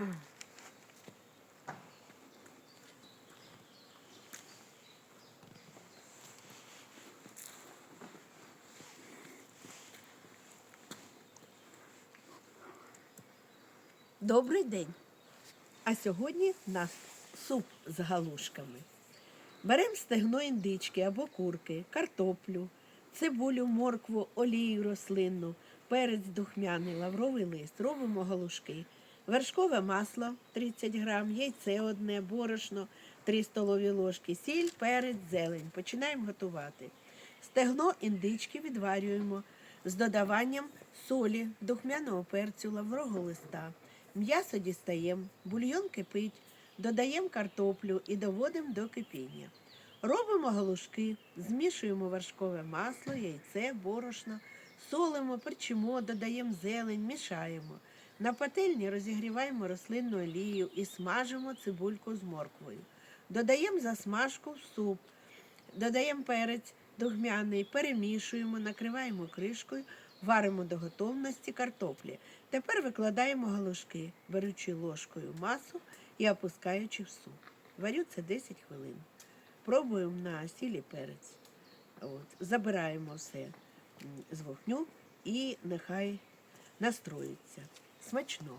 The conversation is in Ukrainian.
Добрий день! А сьогодні в нас суп з галушками. Беремо стегно індички або курки, картоплю, цибулю, моркву, олію рослинну, перець духмяний, лавровий лист, робимо галушки, вершкове масло 30 грам, яйце одне, борошно 3 столові ложки, сіль, перець, зелень. Починаємо готувати. Стегно індички відварюємо з додаванням солі, духмяного перцю, лаврового листа. М'ясо дістаємо, бульйон кипить, додаємо картоплю і доводимо до кипіння. Робимо галушки, змішуємо вершкове масло, яйце, борошно, солимо, перчимо, додаємо зелень, мішаємо. На пательні розігріваємо рослинну олію і смажимо цибульку з морквою. Додаємо засмажку в суп, додаємо перець духмяний, перемішуємо, накриваємо кришкою, варимо до готовності картоплі. Тепер викладаємо галушки, беручи ложкою масу і опускаючи в суп. Варю це 10 хвилин. Пробуємо на сілі перець. От. Забираємо все з вогню і нехай настроїться. Смачного.